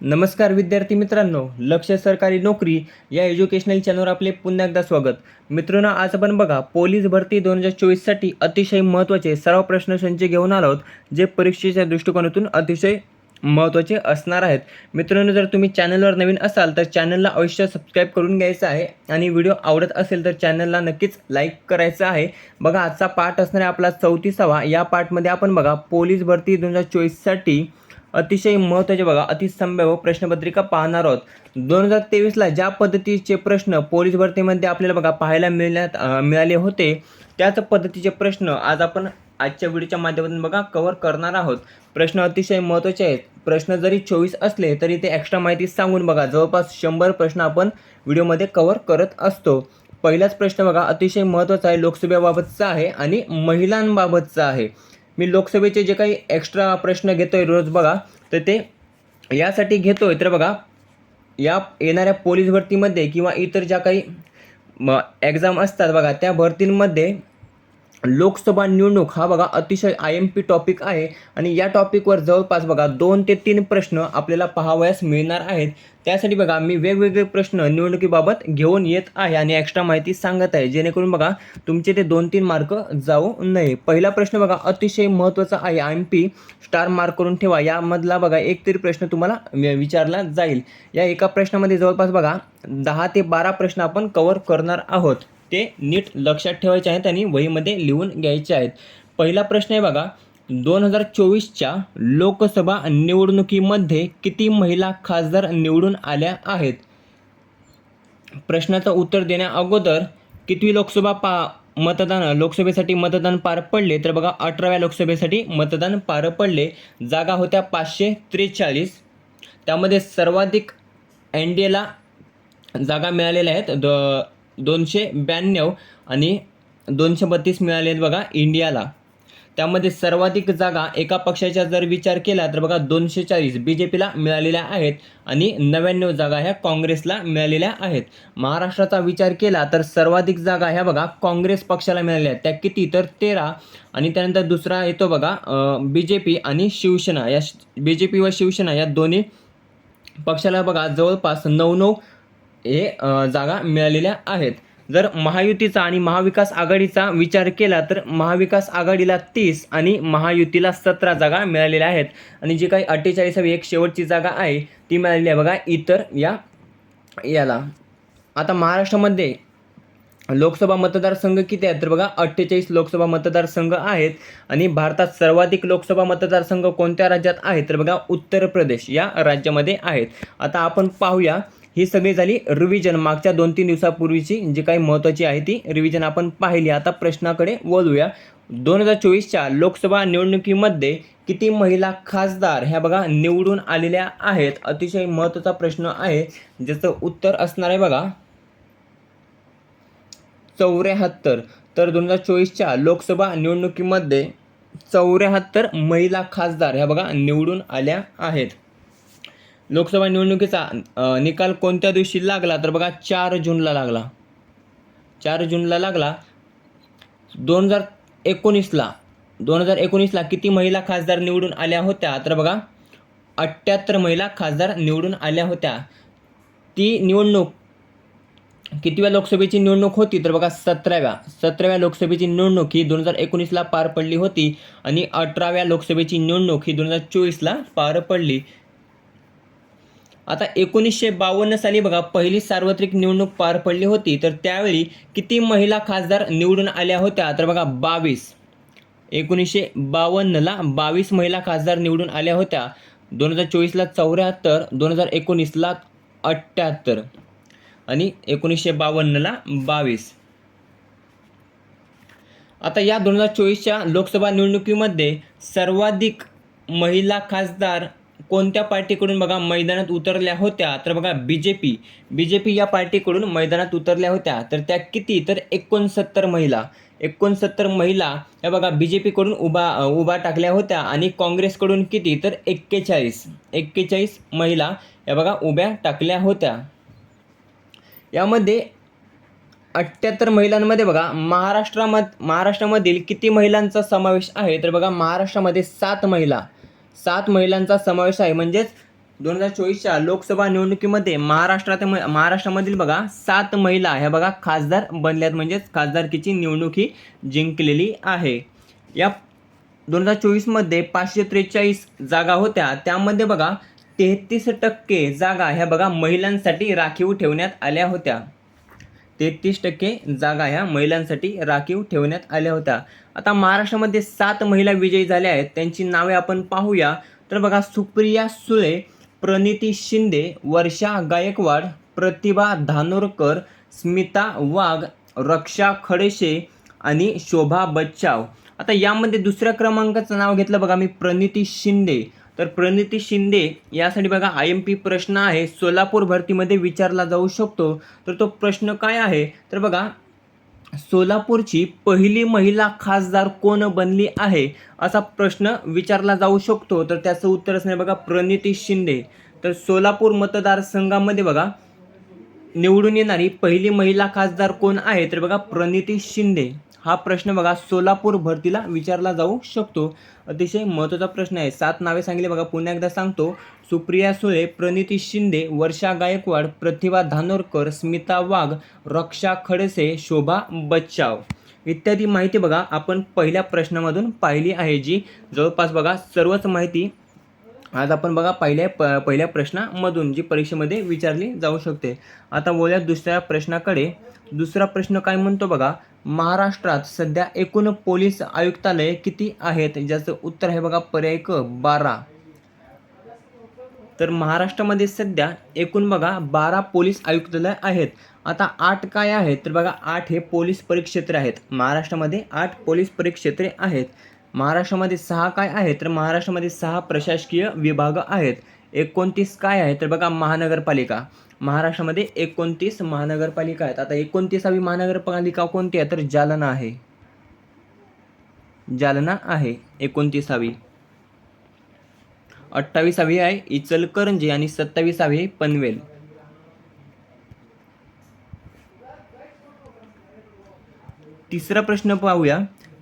नमस्कार विद्यार्थी मित्रांनो लक्ष सरकारी नोकरी या एज्युकेशनल चॅनलवर आपले पुन्हा एकदा स्वागत. मित्रांनो आज आपण बघा पोलीस भरती दोन हजार चोवीससाठी अतिशय महत्त्वाचे सर्व प्रश्नसंच घेऊन आलो आहोत जे परीक्षेच्या दृष्टिकोनातून अतिशय महत्त्वाचे असणार आहेत. मित्रांनो जर तुम्ही चॅनलवर नवीन असाल तर चॅनलला अवश्य सबस्क्राईब करून घ्यायचं आहे. आणि व्हिडिओ आवडत असेल तर चॅनलला नक्कीच लाईक करायचं आहे. बघा आजचा पाठ असणार आहे आपला चौतीसावा या पाठमध्ये आपण बघा पोलीस भरती दोन हजार चोवीससाठी अतिशय महत्त्वाचे बघा अतिसंभाव्य प्रश्नपत्रिका पाहणार आहोत. दोन हजार तेवीसला ज्या पद्धतीचे प्रश्न पोलीस भरतीमध्ये आपल्याला बघा पाहायला मिळण्यात मिळाले होते त्याच पद्धतीचे प्रश्न आज आपण आजच्या व्हिडिओच्या माध्यमातून बघा कव्हर करणार आहोत. प्रश्न अतिशय महत्त्वाचे आहेत. प्रश्न जरी चोवीस असले तरी ते एक्स्ट्रा माहिती सांगून बघा. जवळपास शंभर प्रश्न आपण व्हिडिओमध्ये कव्हर करत असतो. पहिलाच प्रश्न बघा अतिशय महत्त्वाचा आहे लोकसभेबाबतचा आहे आणि महिलांबाबतचा आहे. मी लोकसभेचे जे काही एक्स्ट्रा प्रश्न घेतो आहे रोज बघा तर ते यासाठी घेतो आहे तर बघा या येणाऱ्या पोलीस भरतीमध्ये किंवा इतर ज्या काही म एक्झाम असतात बघा त्या भरतींमध्ये लोकसभा निवडणूक हा बघा अतिशय आय एम पी टॉपिक आहे आणि या टॉपिकवर जवळपास बघा दोन ते तीन प्रश्न आपल्याला पाहावयास मिळणार आहेत. त्यासाठी बघा मी वेगवेगळे प्रश्न निवडणुकीबाबत घेऊन येत आहे आणि एक्स्ट्रा माहिती सांगत आहे. जेणेकरून बघा तुमचे ते दोन तीन मार्क जाऊ नये. पहिला प्रश्न बघा अतिशय महत्त्वाचा आहे. I M P star mark करून ठेवा. यामधला बघा एक तरी प्रश्न तुम्हाला विचारला जाईल. या एका प्रश्नामध्ये जवळपास बघा दहा ते बारा प्रश्न आपण कव्हर करणार आहोत. ते नीट लक्षात ठेवायचे आहेत आणि वहीमध्ये लिहून घ्यायचे आहेत. पहिला प्रश्न आहे बघा दोन हजार चोवीसच्या लोकसभा निवडणुकीमध्ये किती महिला खासदार निवडून आल्या आहेत? प्रश्नाचं उत्तर देण्या अगोदर कितवी लोकसभा पा मतदान लोकसभेसाठी मतदान पार पडले? तर बघा अठराव्या लोकसभेसाठी मतदान पार पडले. जागा होत्या पाचशे त्रेचाळीस. त्यामध्ये सर्वाधिक एन डी एला जागा मिळालेल्या आहेत. द दोनशे ब्याण्णव आणि दोनशे बत्तीस मिळाले आहेत बघा इंडियाला. त्यामध्ये सर्वाधिक जागा एका पक्षाचा जर विचार केला तर बघा दोनशे चाळीस बी जे पीला मिळालेल्या आहेत आणि नव्याण्णव जागा ह्या काँग्रेसला मिळालेल्या आहेत. महाराष्ट्राचा विचार केला तर सर्वाधिक जागा ह्या बघा काँग्रेस पक्षाला मिळाल्या आहेत. त्या किती? तर तेरा आणि त्यानंतर दुसरा येतो बघा बी जे पी आणि शिवसेना. या बी जे पी व शिवसेना या दोन्ही पक्षाला बघा जवळपास नऊ नऊ हे जागा मिळालेल्या आहेत. जर महायुतीचा आणि महाविकास आघाडीचा विचार केला तर महाविकास आघाडीला तीस आणि महायुतीला सतरा जागा मिळालेल्या आहेत. आणि जी काही अठ्ठेचाळीसावी एक शेवटची जागा आहे ती मिळालेली आहे बघा इतर या याला. आता महाराष्ट्रामध्ये लोकसभा मतदारसंघ किती आहेत? तर बघा अठ्ठेचाळीस लोकसभा मतदारसंघ आहेत आणि भारतात सर्वाधिक लोकसभा मतदारसंघ कोणत्या राज्यात आहेत? तर बघा उत्तर प्रदेश या राज्यामध्ये आहेत. आता आपण पाहूया ही सगळी झाली रिव्हिजन मागच्या दोन तीन दिवसापूर्वीची जी काही महत्त्वाची आहे ती रिव्हिजन आपण पाहिली. आता प्रश्नाकडे वळूया. दोन हजार चोवीसच्या लोकसभा निवडणुकीमध्ये किती महिला खासदार ह्या बघा निवडून आलेल्या आहेत. अतिशय महत्त्वाचा प्रश्न आहे. ज्याचं उत्तर असणार आहे बघा. चौऱ्याहत्तर. तर दोन हजार चोवीसच्या लोकसभा निवडणुकीमध्ये चौऱ्याहत्तर महिला खासदार ह्या बघा निवडून आल्या आहेत. लोकसभा निवडणुकीचा निकाल कोणत्या दिवशी लागला? तर बघा चार जूनला लागला. चार जूनला लागला. दोन हजार एकोणीसला दोन हजार एकोणीसला किती महिला खासदार निवडून आल्या होत्या? तर बघा अठ्ठ्याहत्तर महिला खासदार निवडून आल्या होत्या. ती निवडणूक कितव्या लोकसभेची निवडणूक होती? तर बघा सतराव्या सतराव्या लोकसभेची निवडणूक ही दोन हजार एकोणीसला पार पडली होती आणि अठराव्या लोकसभेची निवडणूक ही दोन हजार चोवीसला पार पडली. आता एकोणीसशे बावन्न साली बघा पहिली सार्वत्रिक निवडणूक पार पडली होती तर त्यावेळी किती महिला खासदार निवडून आल्या होत्या? तर बघा बावीस. एकोणीसशे बावन्नला बावीस महिला खासदार निवडून आल्या होत्या. दोन हजार चोवीसला चौऱ्याहत्तर दोन हजार एकोणीसला अठ्ठ्याहत्तर. आणि एकोणीसशे बावन्नला बावीस. आता या दोन हजार चोवीसच्या लोकसभा निवडणुकीमध्ये सर्वाधिक महिला खासदार कोणत्या पार्टीकडून बघा मैदानात उतरल्या होत्या तर बघा B J P B J P या पार्टीकडून मैदानात उतरल्या होत्या तर त्या किती? तर एकोणसत्तर महिला. एकोणसत्तर महिला या बघा बी जे पीकडून उभा उभा टाकल्या होत्या आणि काँग्रेसकडून किती? तर एक्केचाळीस. एक्केचाळीस महिला या बघा उभ्या टाकल्या होत्या. यामध्ये अठ्ठ्याहत्तर महिलांमध्ये बघा महाराष्ट्रामध महाराष्ट्रामधील किती महिलांचा समावेश आहे? तर बघा महाराष्ट्रामध्ये सात महिला. सात महिलांचा समावेश आहे. म्हणजेच दोन हजार चोवीसच्या लोकसभा निवडणुकीमध्ये महाराष्ट्रात महाराष्ट्रामधील बघा सात महिला ह्या बघा खासदार बनल्यात. म्हणजेच खासदारकीची निवडणूक ही जिंकलेली आहे. या दोन हजार चोवीसमध्ये पाचशे त्रेचाळीस जागा होत्या. त्यामध्ये बघा तेहतीस टक्के जागा ह्या बघा महिलांसाठी राखीव ठेवण्यात आल्या होत्या. तेहतीस टक्के जागा ह्या महिलांसाठी राखीव ठेवण्यात आल्या होत्या. आता महाराष्ट्रामध्ये सात महिला विजयी झाल्या आहेत. त्यांची नावे आपण पाहूया. तर बघा सुप्रिया सुळे प्रणिती शिंदे वर्षा गायकवाड प्रतिभा धानोरकर स्मिता वाघ रक्षा खडेशे आणि शोभा बच्चाव. आता यामध्ये दुसऱ्या क्रमांकाचं नाव घेतलं बघा मी प्रणिती शिंदे. तर प्रणिती शिंदे यासाठी बघा आय एम पी प्रश्न आहे. सोलापूर भरतीमध्ये विचारला जाऊ शकतो. तर तो प्रश्न काय आहे? तर बघा सोलापूरची पहिली महिला खासदार कोण बनली आहे? असा प्रश्न विचारला जाऊ शकतो. तर त्याचं उत्तर असणार बघा प्रणिती शिंदे. तर सोलापूर मतदारसंघामध्ये बघा निवडून येणारी पहिली महिला खासदार कोण आहे? तर बघा प्रणिती शिंदे. हा प्रश्न बघा सोलापूर भरतीला विचारला जाऊ शकतो. अतिशय महत्त्वाचा प्रश्न आहे. सात नावे सांगितले बघा. पुन्हा एकदा सांगतो. सुप्रिया सुळे प्रणिती शिंदे वर्षा गायकवाड प्रतिभा धानोरकर स्मिता वाघ रक्षा खडसे शोभा बच्चाव इत्यादी माहिती बघा आपण पहिल्या प्रश्नामधून पाहिली आहे जी जवळपास बघा सर्वच माहिती आज आपण बघा पहिल्या प पहिल्या प्रश्नामधून जी परीक्षेमध्ये विचारली जाऊ शकते. आता बोलूया दुसऱ्या प्रश्नाकडे. दुसरा प्रश्न काय म्हणतो बघा? महाराष्ट्रात सध्या एकूण पोलीस आयुक्तालय किती आहेत ज्याचं उत्तर आहे बघा पर्याय क बारा. तर महाराष्ट्रामध्ये सध्या एकूण बघा बारा पोलीस आयुक्तालय आहेत. आता आठ काय आहेत? तर बघा आठ हे पोलीस परिक्षेत्र आहेत. महाराष्ट्रामध्ये आठ पोलीस परिक्षेत्रे आहेत. महाराष्ट्रामध्ये सहा काय आहेत? तर महाराष्ट्रामध्ये सहा प्रशासकीय विभाग आहेत. एकोणतीस काय आहे तर बघा महानगरपालिका. महाराष्ट्रामध्ये एकोणतीस महानगरपालिका आहेत. आता एकोणतीसावी महानगरपालिका कोणती आहे? तर जालना आहे. जालना आहे एकोणतीसावी. अठ्ठावीसावी आहे इचलकरंजी आणि सत्तावीसावी आहे पनवेल. तिसरा प्रश्न पाहूया.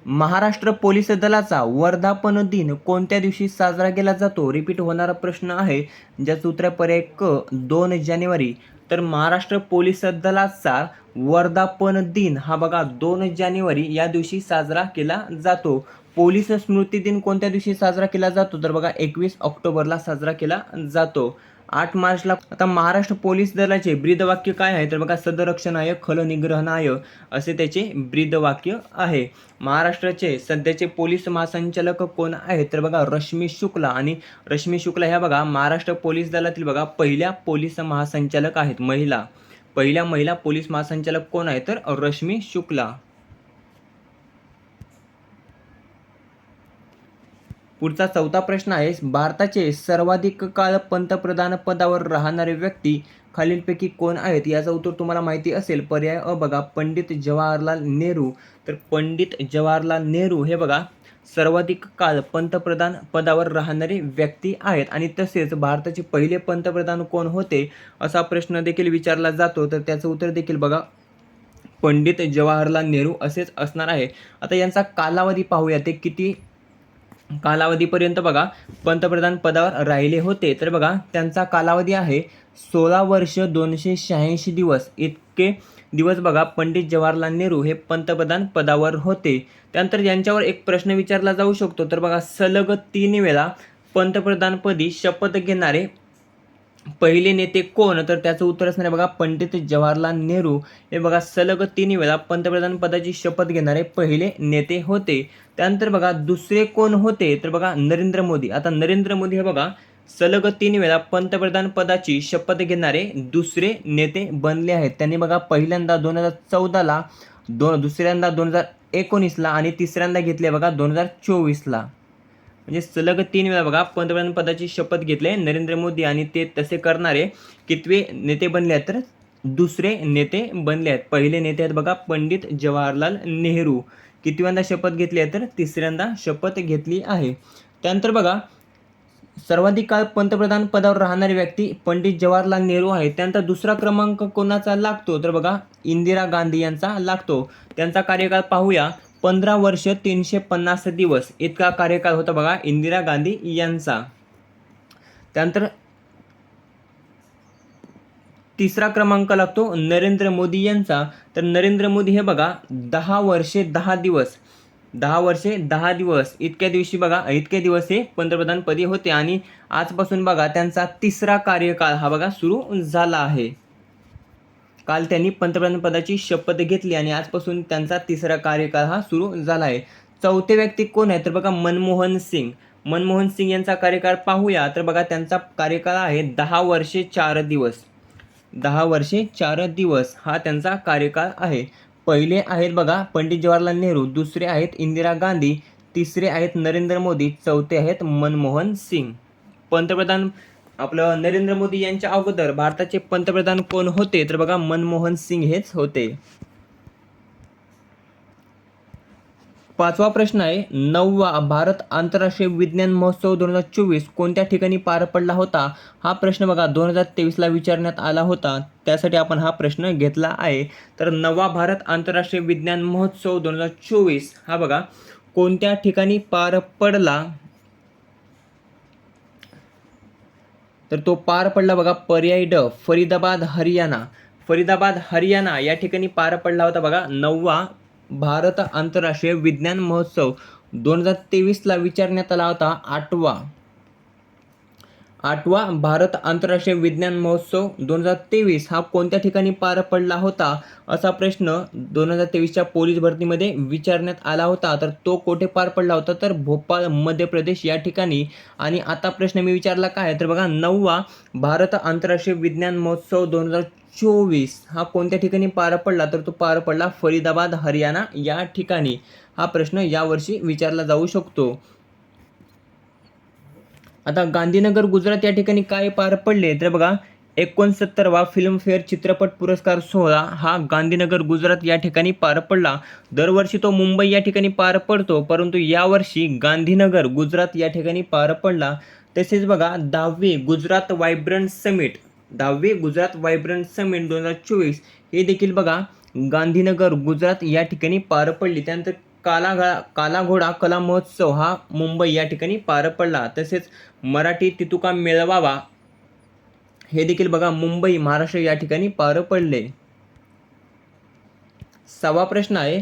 महाराष्ट्र पोलीस दलाचा वर्धापन दिन कोणत्या दिवशी साजरा केला जातो? रिपीट होणारा प्रश्न आहे ज्याचं उत्तर पर्याय क दोन जानेवारी. तर महाराष्ट्र पोलीस दलाचा वर्धापन दिन हा बघा दोन जानेवारी या दिवशी साजरा केला जातो. पोलीस स्मृती दिन कोणत्या दिवशी साजरा केला जातो? तर बघा एकवीस ऑक्टोबरला साजरा केला जातो. आठ मार्चला आता महाराष्ट्र पोलीस दलाचे ब्रीदवाक्य काय आहे? तर बघा सदरक्षणाय खलनिग्रहणाय असे त्याचे ब्रीदवाक्य आहे. महाराष्ट्राचे सध्याचे पोलीस महासंचालक कोण आहेत? तर बघा रश्मी शुक्ला आणि रश्मी शुक्ला ह्या बघा महाराष्ट्र पोलीस दलातील बघा पहिल्या पोलीस महासंचालक आहेत महिला. पहिल्या महिला पोलीस महासंचालक कोण आहे तर रश्मी शुक्ला. पुढचा चौथा प्रश्न आहे भारताचे सर्वाधिक काळ पंतप्रधान पदावर राहणारे व्यक्ती खालीलपैकी कोण आहेत? याचं उत्तर तुम्हाला माहिती असेल पर्याय अ बघा पंडित जवाहरलाल नेहरू. तर पंडित जवाहरलाल नेहरू हे बघा सर्वाधिक काळ पंतप्रधान पदावर राहणारे व्यक्ती आहेत. आणि तसेच भारताचे पहिले पंतप्रधान कोण होते असा प्रश्न देखील विचारला जातो. तर त्याचं उत्तर देखील बघा पंडित जवाहरलाल नेहरू असेच असणार आहे. आता यांचा कालावधी पाहूया ते किती कालावधीपर्यंत बघा पंतप्रधान पदावर राहिले होते. तर बघा त्यांचा कालावधी आहे सोळा वर्ष दोनशे शहाऐंशी दिवस. इतके दिवस बघा पंडित जवाहरलाल नेहरू हे पंतप्रधान पदावर होते. त्यानंतर यांच्यावर एक प्रश्न विचारला जाऊ शकतो. तर बघा सलग तीन वेळा पंतप्रधानपदी शपथ घेणारे पहिले नेते कोण? तर त्याचं उत्तर असणार आहे बघा पंडित जवाहरलाल नेहरू. हे बघा सलग तीन वेळा पंतप्रधान पदाची शपथ घेणारे पहिले नेते होते. त्यानंतर बघा दुसरे कोण होते? तर बघा नरेंद्र मोदी. आता नरेंद्र मोदी हे बघा सलग तीन वेळा पंतप्रधान पदाची शपथ घेणारे दुसरे नेते बनले आहेत. त्यांनी बघा पहिल्यांदा दोन हजार चौदाला दोन दुसऱ्यांदा दोन हजार एकोणीसला आणि तिसऱ्यांदा घेतले बघा दोन हजार चोवीसला. म्हणजे सलग तीन वेळा बघा पंतप्रधान पदाची शपथ घेतले नरेंद्र मोदी आणि ते तसे करणारे कितवे नेते बनले आहेत तर? दुसरे नेते बनले आहेत. पहिले नेते आहेत बघा पंडित जवाहरलाल नेहरू. कितव्यांदा शपथ घेतली आहे तर? तिसऱ्यांदा शपथ घेतली आहे. त्यानंतर बघा सर्वाधिक काळ पंतप्रधान पदावर राहणारी व्यक्ती पंडित जवाहरलाल नेहरू आहे. त्यांचा दुसरा क्रमांक कोणाचा लागतो? तर बघा इंदिरा गांधी यांचा लागतो. त्यांचा कार्यकाळ पाहूया. पंधरा वर्ष तीनशे पन्नास दिवस. इतका कार्यकाळ होता बघा इंदिरा गांधी यांचा. त्यानंतर तिसरा क्रमांक लागतो नरेंद्र मोदी यांचा. तर नरेंद्र मोदी हे बघा दहा वर्षे दहा दिवस. दहा वर्षे दहा दिवस. इतक्या दिवशी बघा इतके दिवस हे पंतप्रधानपदी होते. आणि आजपासून बघा त्यांचा तिसरा कार्यकाळ हा बघा सुरू झाला आहे. काल त्यांनी पंतप्रधानपदाची शपथ घेतली आणि आजपासून त्यांचा तिसरा कार्यकाळ हा सुरू झाला आहे. चौथे व्यक्ती कोण आहे? तर बघा मनमोहन सिंग. मनमोहन सिंग यांचा कार्यकाळ पाहूया. तर बघा त्यांचा कार्यकाळ आहे दहा वर्षे चार दिवस. दहा वर्षे चार दिवस हा त्यांचा कार्यकाळ आहे. पहिले आहेत बघा पंडित जवाहरलाल नेहरू दुसरे आहेत इंदिरा गांधी तिसरे आहेत नरेंद्र मोदी चौथे आहेत मनमोहन सिंग. पंतप्रधान आपलं नरेंद्र मोदी यांच्या अगोदर भारताचे पंतप्रधान कोण होते? तर बघा मनमोहन सिंग हेच होते. पाचवा प्रश्न आहे नववा भारत आंतरराष्ट्रीय विज्ञान महोत्सव दोन हजार चोवीस कोणत्या ठिकाणी पार पडला होता? हा प्रश्न बघा दोन हजार तेवीसला विचारण्यात आला होता. त्यासाठी आपण हा प्रश्न घेतला आहे. तर नववा भारत आंतरराष्ट्रीय विज्ञान महोत्सव दोन हजार चोवीस हा बघा कोणत्या ठिकाणी पार पडला? तर तो पार पडला बघा पर्याय ड फरीदाबाद हरियाणा. फरीदाबाद हरियाणा या ठिकाणी पार पडला होता बघा नववा भारत आंतरराष्ट्रीय विज्ञान महोत्सव. दोन हजार तेवीसला विचारण्यात आला होता आठवा. आठवा भारत आंतरराष्ट्रीय विज्ञान महोत्सव दोन हजार तेवीस हा कोणत्या ठिकाणी पार पडला होता? असा प्रश्न दोन हजार तेवीसच्या पोलीस भरतीमध्ये विचारण्यात आला होता. तर तो कोठे पार पडला होता? तर भोपाळ मध्य प्रदेश या ठिकाणी. आणि आता प्रश्न मी विचारला काय तर बघा नववा भारत आंतरराष्ट्रीय विज्ञान महोत्सव दोन हजार चोवीस हा कोणत्या ठिकाणी पार पडला? तर तो पार पडला फरीदाबाद हरियाणा या ठिकाणी. हा प्रश्न यावर्षी विचारला जाऊ शकतो. आता गांधीनगर गुजरात या ठिकाणी काय पार पडले तर बघा एकोणसत्तरवा फिल्मफेअर चित्रपट पुरस्कार सोहळा हा गांधीनगर गुजरात या ठिकाणी पार पडला. दरवर्षी तो मुंबई या ठिकाणी पार पडतो परंतु यावर्षी गांधीनगर गुजरात या ठिकाणी पार पडला. तसेच बघा दहावी गुजरात वायब्रंट समिट दहावी गुजरात वायब्रंट समिट दोन हजार चोवीस हे देखील बघा गांधीनगर गुजरात या ठिकाणी पार पडली. त्यानंतर कालाघा कालाघोडा कला महोत्सव हा मुंबई या ठिकाणी पार पडला. तसेच मराठी तितुका मेळवावा हे देखील बघा मुंबई महाराष्ट्र या ठिकाणी पार पडले. सहावा प्रश्न आहे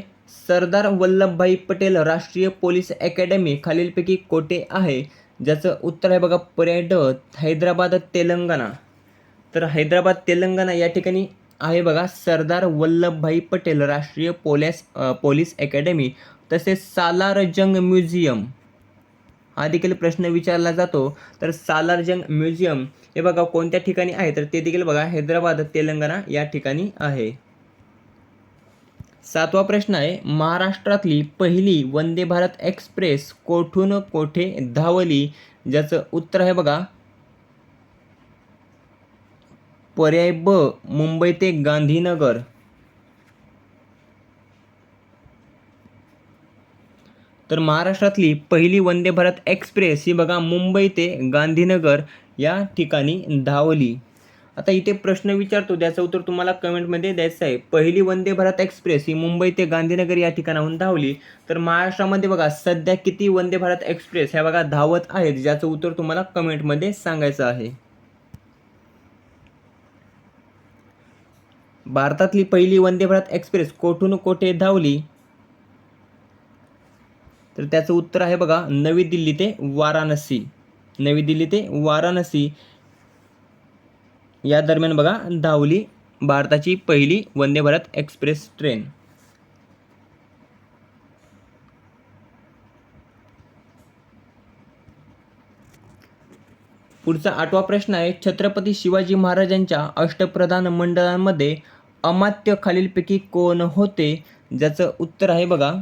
सरदार वल्लभभाई पटेल राष्ट्रीय पोलीस अकॅडमी खालीलपैकी कोठे आहे? ज्याचं उत्तर आहे बघा पर्यटक हैदराबाद तेलंगणा. तर हैदराबाद तेलंगणा या ठिकाणी आहे बघा सरदार वल्लभभाई पटेल राष्ट्रीय पोलीस पोलीस अकॅडमी तसेच सालार जंग म्युझियम. हा देखील प्रश्न विचारला जातो. तर सालार जंग म्युझियम हे बघा कोणत्या ठिकाणी आहे? तर ते देखील बघा हैदराबाद तेलंगणा या ठिकाणी आहे. सातवा प्रश्न आहे महाराष्ट्रातली पहिली वंदे भारत एक्सप्रेस कोठून कोठे धावली? ज्याचं उत्तर आहे बघा पर्याय ब मुंबई ते गांधीनगर. तर महाराष्ट्रातली पहिली वंदे भारत एक्सप्रेस ही बघा मुंबई ते गांधीनगर या ठिकाणी धावली. आता इथे प्रश्न विचारतो त्याचं उत्तर तुम्हाला कमेंटमध्ये द्यायचं आहे. पहिली वंदे भारत एक्सप्रेस ही मुंबई ते गांधीनगर या ठिकाणाहून धावली. तर महाराष्ट्रामध्ये बघा सध्या किती वंदे भारत एक्सप्रेस ह्या बघा धावत आहेत ज्याचं उत्तर तुम्हाला कमेंटमध्ये सांगायचं आहे. भारतातली पहिली वंदे भारत एक्सप्रेस कोठून कोठे धावली? तर त्याचं उत्तर आहे बघा नवी दिल्ली ते वाराणसी. नवी दिल्ली ते वाराणसी. या दरम्यान बघा धावली भारताची पहिली वंदे भारत एक्सप्रेस ट्रेन. पुढचा आठवा प्रश्न आहे छत्रपती शिवाजी महाराजांच्या अष्टप्रधान मंडळांमध्ये अमात्य खालीलपैकी कोण होते? ज्याचं उत्तर आहे बघा.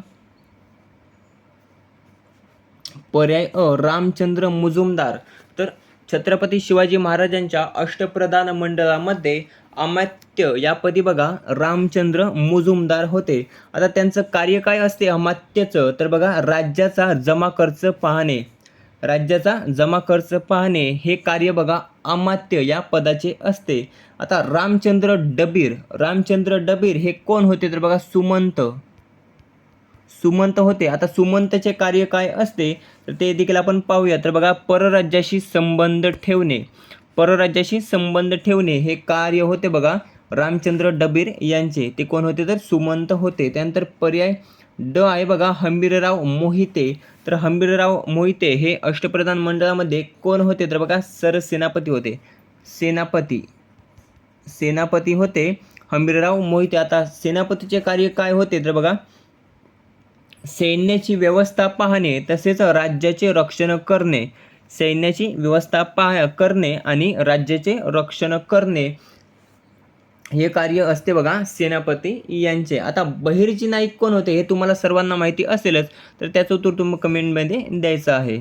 पर्याय अ रामचंद्र मुजुमदार. तर छत्रपती शिवाजी महाराजांच्या अष्टप्रधान मंडळामध्ये अमात्य या पदी बघा रामचंद्र मुजुमदार होते. आता त्यांचं कार्य काय असते? अमात्याचं. तर बघा राज्याचा जमा खर्च पाहणे. राज्याचा जमा खर्च पाहणे हे कार्य बघा अमात्य या पदाचे असते. आता रामचंद्र डबीर रामचंद्र डबीर हे कोण होते तर बघा सुमंत. सुमंत होते. आता सुमंतचे कार्य काय असते तर ते देखील आपण पाहूया तर बघा परराज्याशी संबंध ठेवणे. परराज्याशी संबंध ठेवणे हे कार्य होते बघा रामचंद्र डबीर यांचे. ते कोण होते तर सुमंत होते. त्यानंतर पर्याय ड आहे बघा हंबीरराव मोहिते. तर हंबीरराव मोहिते हे अष्टप्रधान मंडळामध्ये कोण होते तर बघा सरसेनापती होते. सेनापती. सेनापती होते. हंबीरराव मोहिते आता सेनापतीचे कार्य काय होते तर बघा. सैन्याची व्यवस्था पाहणे तसेच राज्याचे रक्षण करणे. सैन्याची व्यवस्था पाह करणे आणि राज्याचे रक्षण करणे. हे कार्य असते बघा सेनापती यांचे. आता बहिर्जी नाईक कोण होते हे तुम्हाला सर्वांना माहिती असेलच तर त्याचं उत्तर तुम्ही कमेंटमध्ये द्यायचं आहे.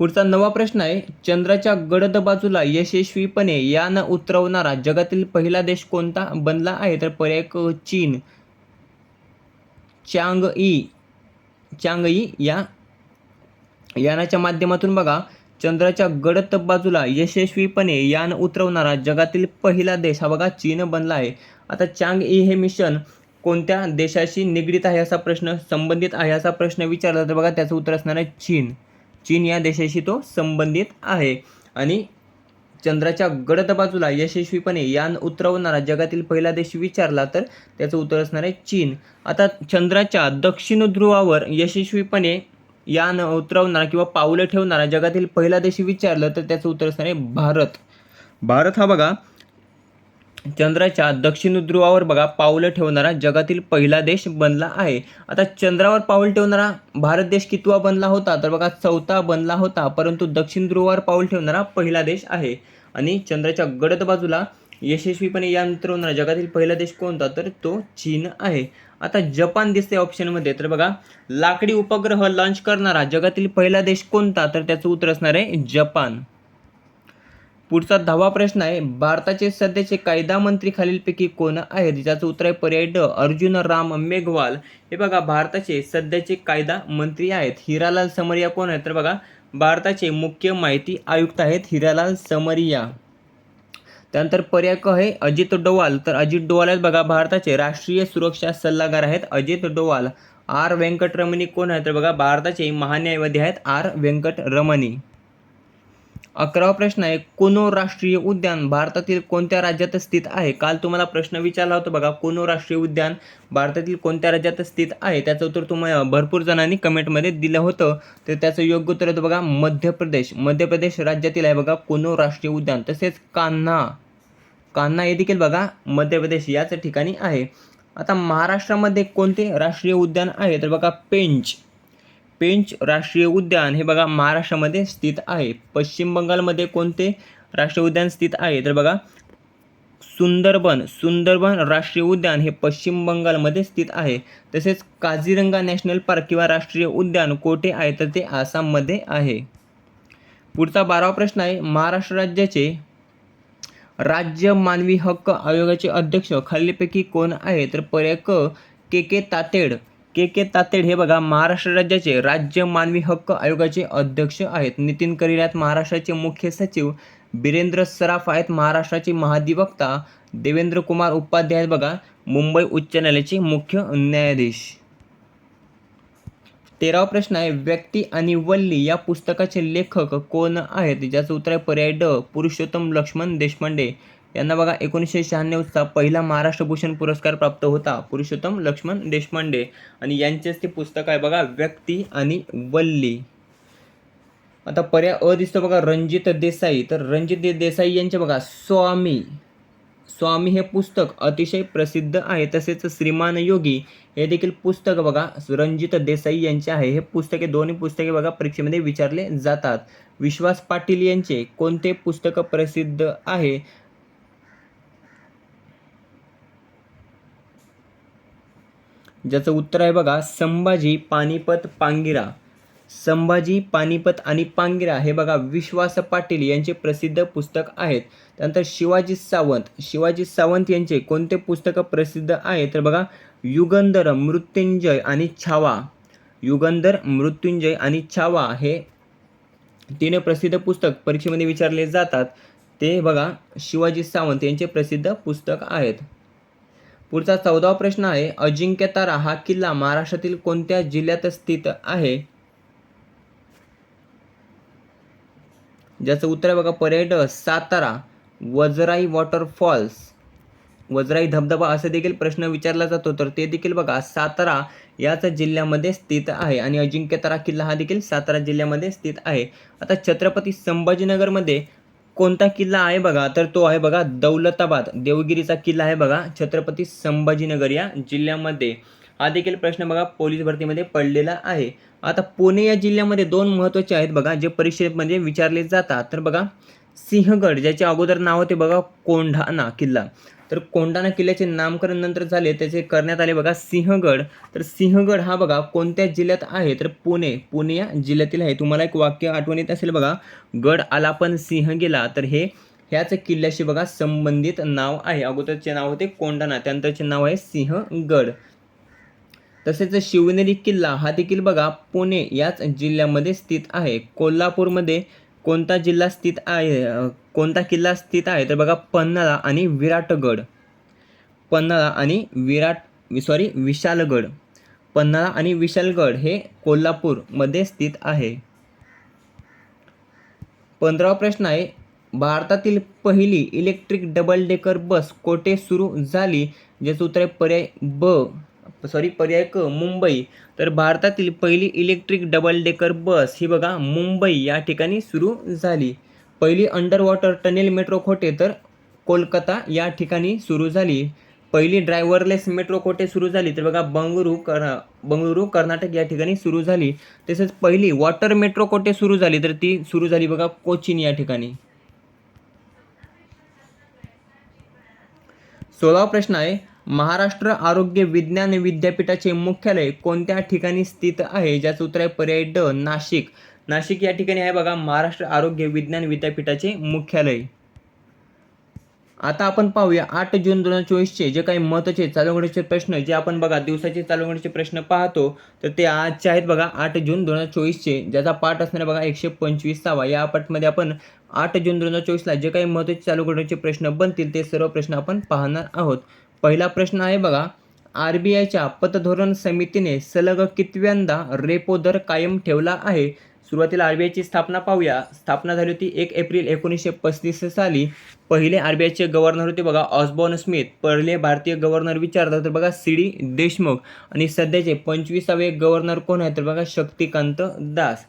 पुढचा नवा प्रश्न आहे चंद्राच्या गडद बाजूला यशस्वीपणे यान उतरवणारा जगातील पहिला देश कोणता बनला आहे? तर पर्याय क चीन. चांग ई चांग ई या यानाच्या माध्यमातून बघा. चंद्राच्या गडद बाजूला यशस्वीपणे यान उतरवणारा जगातील पहिला देश हा बघा चीन बनला आहे. आता चांग ई हे मिशन कोणत्या देशाशी निगडीत आहे असा प्रश्न संबंधित आहे असा प्रश्न विचारला तर बघा त्याचं उत्तर असणार आहे चीन. चीन या देशाशी तो संबंधित आहे. आणि चंद्राच्या गडद बाजूला यशस्वीपणे यान उतरवणारा जगातील पहिला देश विचारला तर त्याचं उत्तर असणार आहे चीन. आता चंद्राच्या दक्षिण ध्रुवावर यशस्वीपणे यान उतरवणारा किंवा पावलं ठेवणारा जगातील पहिला देश विचारलं तर त्याचं उत्तर असणार आहे भारत. भारत हा बघा चंद्राच्या दक्षिण ध्रुवावर बघा पावलं ठेवणारा जगातील पहिला देश बनला आहे. आता चंद्रावर पाऊल ठेवणारा भारत देश कितवा बनला होता? तर बघा चौथा बनला होता परंतु दक्षिण ध्रुवावर पाऊल ठेवणारा पहिला देश आहे. आणि चंद्राच्या गडद बाजूला यशस्वीपणे यान उतरवणारा जगातील पहिला देश कोणता? तर तो चीन आहे. आता जपान दिसते ऑप्शनमध्ये तर बघा लाकडी उपग्रह लॉन्च करणारा जगातील पहिला देश कोणता? तर त्याचं उत्तर असणार आहे जपान. पुढचा दहावा प्रश्न आहे भारताचे सध्याचे कायदा मंत्री खालीलपैकी कोण आहेत? ज्याचं उत्तर आहे पर्याय ड अर्जुन राम मेघवाल. हे बघा भारताचे सध्याचे कायदा मंत्री आहेत. हिरालाल समरिया कोण आहेत? तर बघा भारताचे मुख्य माहिती आयुक्त आहेत हिरालाल समरिया. त्यानंतर पर्याय क आहे अजित डोवाल. तर अजित डोवाल आहेत बघा भारताचे राष्ट्रीय सुरक्षा सल्लागार आहेत अजित डोवाल. आर. व्यंकटरमणी कोण आहेत? तर बघा भारताचे महान्यायवादी आहेत आर. व्यंकटरमणी अकरावा प्रश्न आहे कोनो राष्ट्रीय उद्यान भारतातील कोणत्या राज्यात स्थित आहे? काल तुम्हाला प्रश्न विचारला होता बघा कुनो राष्ट्रीय उद्यान भारतातील कोणत्या राज्यात स्थित आहे? त्याचं उत्तर तुम्हाला भरपूर जणांनी कमेंटमध्ये दिलं होतं. तर त्याचं योग्य उत्तर होतं बघा मध्य प्रदेश. मध्य प्रदेश राज्यातील आहे बघा कुनो राष्ट्रीय उद्यान. तसेच कान्हा. कान्हा हे देखील बघा मध्य प्रदेश याच ठिकाणी आहे. आता महाराष्ट्रामध्ये कोणते राष्ट्रीय उद्यान आहे? तर बघा पेंच. पेंच राष्ट्रीय उद्यान हे बघा महाराष्ट्रामध्ये स्थित आहे. पश्चिम बंगालमध्ये कोणते राष्ट्रीय उद्यान स्थित आहे? तर बघा सुंदरबन सुंदरबन राष्ट्रीय उद्यान हे पश्चिम बंगालमध्ये स्थित आहे. तसेच काझीरंगा नॅशनल पार्क किंवा राष्ट्रीय उद्यान कोठे आहे? तर ते आसाममध्ये आहे. पुढचा बारावा प्रश्न आहे महाराष्ट्र राज्याचे राज्य मानवी हक्क आयोगाचे अध्यक्ष खालीलपैकी कोण आहे तर पर्याय क के के तातेड के के तातेड हे बघा महाराष्ट्र राज्याचे राज्य मानवी हक्क आयोगाचे अध्यक्ष आहेत. नितीन करीर आहेत महाराष्ट्राचे मुख्य सचिव बिरेंद्र सराफ आहेत. महाराष्ट्राचे महाधिवक्ता देवेंद्र कुमार उपाध्याय आहेत बघा. मुंबई उच्च न्यायालयाचे मुख्य न्यायाधीश. तेरावा प्रश्न आहे व्यक्ती आणि वल्ली या पुस्तकाचे लेखक कोण आहेत? ज्याचं उत्तर आहे पर्याय ड. पुरुषोत्तम लक्ष्मण देशपांडे. यांना बघा एकोणीसशे शहाण्णवचा पहिला महाराष्ट्र भूषण पुरस्कार प्राप्त होता पुरुषोत्तम लक्ष्मण देशपांडे. आणि यांचेच ते पुस्तक आहे बघा व्यक्ती आणि वल्ली. आता पर्याय अ दिसतो बघा रणजित देसाई. तर रणजित दे देसाई यांचे बघा स्वामी. स्वामी हे पुस्तक अतिशय प्रसिद्ध आहे. तसेच श्रीमान योगी हे देखील पुस्तक बघा रणजित देसाई यांचे आहे. हे पुस्तके दोन्ही पुस्तके बघा परीक्षेमध्ये विचारले जातात. विश्वास पाटील यांचे कोणते पुस्तक प्रसिद्ध आहे? ज्याचं उत्तर आहे बघा संभाजी पानिपत पांगिरा. संभाजी पानिपत आणि पांगिरा हे बघा विश्वास पाटील यांचे प्रसिद्ध पुस्तक आहेत. त्यानंतर शिवाजी सावंत. शिवाजी सावंत यांचे कोणते पुस्तकं प्रसिद्ध आहे? तर बघा युगंधर मृत्युंजय आणि छावा. युगंधर मृत्युंजय आणि छावा हे तीन प्रसिद्ध पुस्तक परीक्षेमध्ये विचारले जातात. ते बघा शिवाजी सावंत यांचे प्रसिद्ध पुस्तक आहेत. पुढचा चौदावा प्रश्न आहे अजिंक्यतारा हा किल्ला महाराष्ट्रातील कोणत्या जिल्ह्यात स्थित आहे? ज्याचं उत्तर आहे बघा पर्यटक सातारा वजराई वॉटरफॉल्स वजराई धबधबा असे देखील प्रश्न विचारला जातो तर ते देखील बघा सातारा याच जिल्ह्यामध्ये स्थित आहे आणि अजिंक्यतारा किल्ला हा देखील सातारा जिल्ह्यामध्ये स्थित आहे. आता छत्रपती संभाजीनगरमध्ये कोणता किल्ला आहे बघा तर तो आहे बघा दौलताबाद. देवगिरीचा किल्ला आहे बघा छत्रपती संभाजीनगर या जिल्ह्यामध्ये. हा देखील प्रश्न बघा पोलीस भरतीमध्ये पडलेला आहे. आता पुणे या जिल्ह्यामध्ये दोन महत्त्वाचे आहेत बघा जे परीक्षेमध्ये विचारले जातात. तर बघा सिंहगड ज्याचे अगोदर नाव होते बघा कोंढाणा किल्ला. तर कोंडाणा किल्ल्याचे नामकरण नंतर झाले त्याचे करण्यात आले बघा सिंहगड. तर सिंहगड हा बघा कोणत्या जिल्ह्यात आहे? तर पुणे पुणे या जिल्ह्यातील आहे. तुम्हाला एक वाक्य आठवण येत असेल बघा गड आला पण सिंह गेला. तर हे ह्याच किल्ल्याशी बघा संबंधित नाव आहे. अगोदरचे नाव होते कोंडाणा त्यानंतरचे नाव आहे सिंहगड. तसेच शिवनेरी किल्ला हा देखील बघा पुणे याच जिल्ह्यामध्ये स्थित आहे. कोल्हापूरमध्ये कोणता जिल्हा स्थित आहे? कोणता किल्ला स्थित आहे? तर बघा पन्हाळा आणि विराटगड. पन्हाळा आणि विराट सॉरी विशालगड. पन्हाळा आणि विशालगड हे कोल्हापूरमध्ये स्थित आहे. पंधरावा प्रश्न आहे भारतातील पहिली इलेक्ट्रिक डबल डेकर बस कोठे सुरू झाली? ज्याचं उत्तर आहे पर्याय ब सॉरी पर्याय क मुंबई. तर भारतातील पहिली इलेक्ट्रिक डबल डेकर बस ही बघा मुंबई या ठिकाणी सुरू झाली. पहिली अंडर वॉटर टनेल मेट्रो कोठे तर कोलकाता या ठिकाणी सुरू झाली. पहिली ड्रायव्हरलेस मेट्रो कोठे सुरू झाली तर बघा बंगळुरू कर बंगळुरू कर्नाटक या ठिकाणी सुरू झाली. तसेच पहिली वॉटर मेट्रो कोठे सुरू झाली तर ती सुरू झाली बघा कोचीन या ठिकाणी. सोळावा प्रश्न आहे महाराष्ट्र आरोग्य विज्ञान विद्यापीठाचे मुख्यालय कोणत्या ठिकाणी स्थित आहे? ज्याचं उत्तर आहे पर्याय ड नाशिक. नाशिक या ठिकाणी आहे बघा महाराष्ट्र आरोग्य विज्ञान विद्यापीठाचे मुख्यालय. आता आपण पाहूया आठ जून दोन हजार चोवीसचे जे काही महत्त्वाचे चालू घडाचे प्रश्न जे आपण बघा दिवसाचे चालू घडाचे प्रश्न पाहतो तर ते आजचे आहेत बघा आठ जून दोन हजार चोवीसचे. ज्याचा पाठ असणार बघा एकशे पंचवीसावा. या पाठमध्ये आपण आठ जून दोन हजार चोवीसला जे काही महत्त्वाचे चालू घडाचे प्रश्न बनतील ते सर्व प्रश्न आपण पाहणार आहोत. पहिला प्रश्न आहे बघा आर बी आयच्या पतधोरण समितीने सलग कितव्यांदा रेपो दर कायम ठेवला आहे? सुरुवातीला आर बी आयची स्थापना पाहूया. स्थापना झाली होती एक एप्रिल एकोणीसशे पस्तीस साली. पहिले आर बी आयचे गव्हर्नर होते बघा ऑस्बॉर्न स्मिथ. पहिले भारतीय गव्हर्नर विचारतात तर बघा सी डी देशमुख. आणि सध्याचे पंचवीसावे गव्हर्नर कोण आहेत तर बघा शक्तिकांत दास.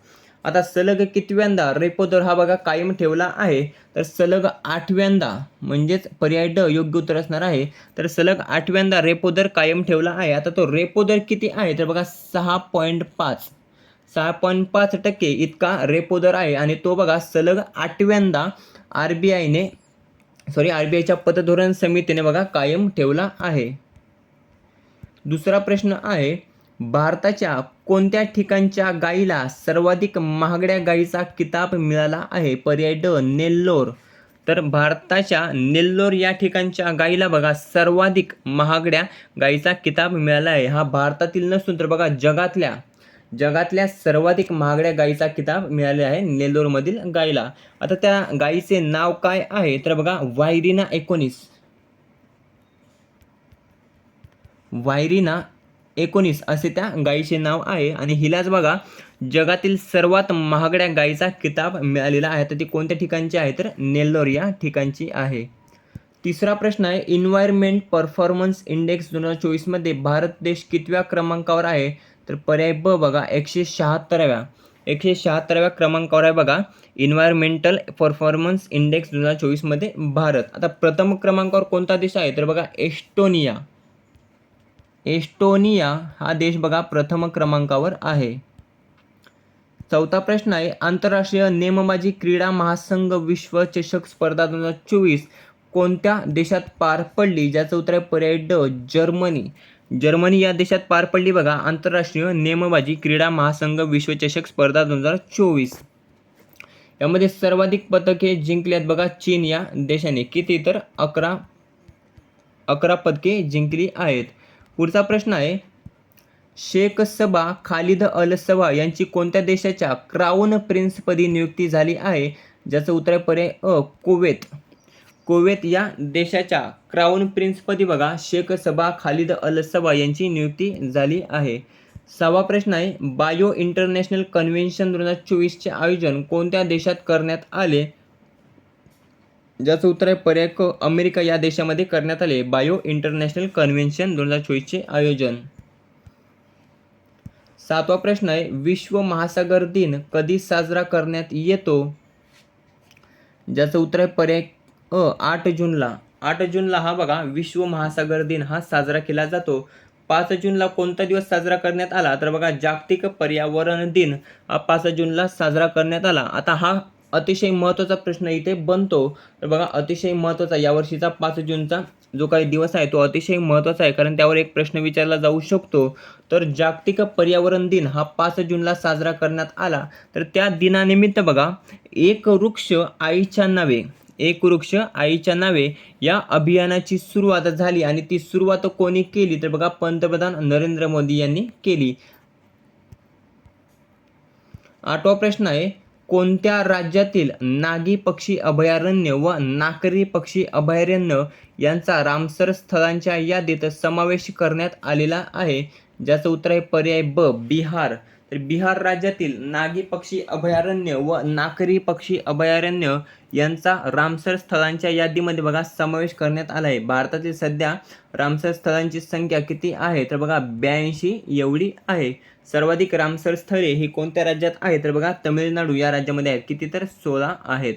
आता सलग कितव्यांदा रेपो दर हा बघा कायम ठेवला आहे. तर सलग आठव्यांदा म्हणजेच पर्याय ड योग्य उत्तर असणार आहे. तर सलग आठव्यांदा रेपो दर कायम ठेवला आहे. आता तो रेपो दर किती आहे? तर बघा सहा पॉईंट पाच. सहा पॉईंट पाच टक्के इतका रेपो दर आहे. आणि तो बघा सलग आठव्यांदा आर बी आयने सॉरी आर बी आयच्या पतधोरण समितीने बघा कायम ठेवला आहे. दुसरा प्रश्न आहे भारताच्या कोणत्या ठिकाणच्या गायीला सर्वाधिक महागड्या गायीचा किताब मिळाला आहे? पर्याय ड नेल्लोर. तर भारताच्या नेल्लोर या ठिकाणच्या गायीला बघा सर्वाधिक महागड्या गायीचा किताब मिळाला आहे. हा भारतातील नसून तर बघा जगातल्या जगातल्या सर्वाधिक महागड्या गायीचा किताब मिळाले आहे नेल्लोरमधील गायीला आता त्या गायीचे नाव काय आहे? तर बघा वायरिना एकोणीस. वायरिना एकोणीस असे त्या गायीचे नाव आहे. आणि हिलाच बघा जगातील सर्वात महागड्या गायीचा किताब मिळालेला आहे. तर ती कोणत्या ठिकाणची आहे? तर नेल्लोर या ठिकाणची आहे. तिसरा प्रश्न आहे इन्व्हायरमेंट परफॉर्मन्स इंडेक्स दोन हजार चोवीसमध्ये भारत देश कितव्या क्रमांकावर आहे? तर पर्याय ब बघा एकशे शहात्तराव्या. एकशे शहात्तराव्या क्रमांकावर आहे बघा इन्व्हायरमेंटल परफॉर्मन्स इंडेक्स दोन हजार चोवीसमध्ये भारत. आता प्रथम क्रमांकावर कोणता देश आहे? तर बघा एस्टोनिया. एस्टोनिया हा देश बघा प्रथम क्रमांकावर आहे. चौथा प्रश्न आहे आंतरराष्ट्रीय नेमबाजी क्रीडा महासंघ विश्वचषक स्पर्धा दोन हजार चोवीस कोणत्या देशात पार पडली? ज्याचं उत्तर आहे पर्याय ड जर्मनी. जर्मनी या देशात पार पडली बघा. आंतरराष्ट्रीय नेमबाजी क्रीडा महासंघ विश्वचषक स्पर्धा दोन हजार चोवीस. यामध्ये सर्वाधिक पदके जिंकल्यात बघा चीन या देशाने. किती तर अकरा अकरा पदके जिंकली आहेत. पुढचा प्रश्न आहे शेख सबा खालिद अल सबा यांची कोणत्या देशाच्या क्राऊन प्रिन्सपदी नियुक्ती झाली आहे? ज्याचं उत्तर आहे पर्याय अ कुवेत. कुवेत या देशाच्या क्राऊन प्रिन्सपदी बघा. शेख सबा खालिद अल सबा यांची नियुक्ती झाली आहे. सहावा प्रश्न आहे बायो इंटरनॅशनल कन्व्हेन्शन दोन हजार चोवीसचे आयोजन कोणत्या देशात करण्यात आले? ज्याचं उत्तर आहे पर्याय क अमेरिका या देशामध्ये करण्यात आले. बायो इंटरनॅशनल कन्व्हेन्शन दोन हजार चोवीसचे आयोजन. सातवा प्रश्न आहे विश्व महासागर दिन कधी साजरा करण्यात येतो? ज्याचं उत्तर आहे पर्याय अ आठ जूनला. आठ जूनला हा बघा विश्व महासागर दिन हा साजरा केला जातो. पाच जूनला कोणता दिवस साजरा करण्यात आला? तर बघा जागतिक पर्यावरण दिन हा पाच जूनला साजरा करण्यात आला. आता हा अतिशय महत्त्वाचा प्रश्न इथे बनतो. तर बघा अतिशय महत्त्वाचा यावर्षीचा पाच जूनचा जो काही दिवस आहे तो अतिशय महत्त्वाचा आहे. कारण त्यावर एक प्रश्न विचारला जाऊ शकतो. तर जागतिक पर्यावरण दिन हा पाच जूनला साजरा करण्यात आला. तर त्या दिनानिमित्त बघा एक वृक्ष आईच्या नावे एक वृक्ष आईच्या नावे या अभियानाची सुरुवात झाली आणि ती सुरुवात कोणी केली? तर बघा पंतप्रधान नरेंद्र मोदी यांनी केली. आठवा प्रश्न आहे कोणत्या राज्यातील नागी पक्षी अभयारण्य व नाकरी पक्षी अभयारण्य यांचा रामसर स्थळांच्या यादीत समावेश करण्यात आलेला आहे? ज्याचं उत्तर आहे पर्याय ब बिहार. बिहार राज्यातील नागी पक्षी अभयारण्य व नाकरी पक्षी अभयारण्य यांचा रामसर स्थळांच्या यादीमध्ये बघा समावेश करण्यात आला आहे. भारतातील सध्या रामसर स्थळांची संख्या किती आहे? तर बघा ब्याऐंशी एवढी आहे. सर्वाधिक रामसर स्थळे ही कोणत्या राज्यात आहेत? तर बघा तमिळनाडू या राज्यामध्ये आहेत. किती तर? सोळा आहेत.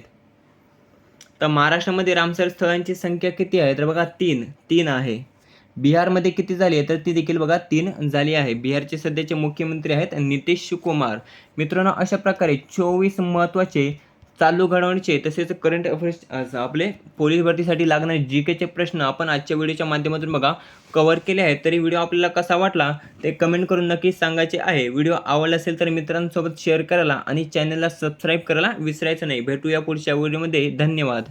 तर महाराष्ट्रामध्ये रामसर स्थळांची संख्या किती आहे? तर बघा तीन तीन आहे. बिहारमध्ये किती झाली आहे? तर ती देखील बघा तीन झाली आहे. बिहारचे सध्याचे मुख्यमंत्री आहेत नितीश कुमार. मित्रांनो अशा प्रकारे चोवीस महत्त्वाचे चालू घडवण्याचे तसेच करंट अफेअर्स आपले पोलीस भरतीसाठी लागणारे जी केचे प्रश्न आपण आजच्या व्हिडिओच्या माध्यमातून बघा कवर केले आहेत. तरी व्हिडिओ आपल्याला कसा वाटला ते कमेंट करून नक्कीच सांगायचे आहे. व्हिडिओ आवडला असेल तर मित्रांसोबत शेअर करायला आणि चॅनलला सबस्क्राईब करायला विसरायचं नाही. भेटूया पुढच्या व्हिडिओमध्ये. धन्यवाद.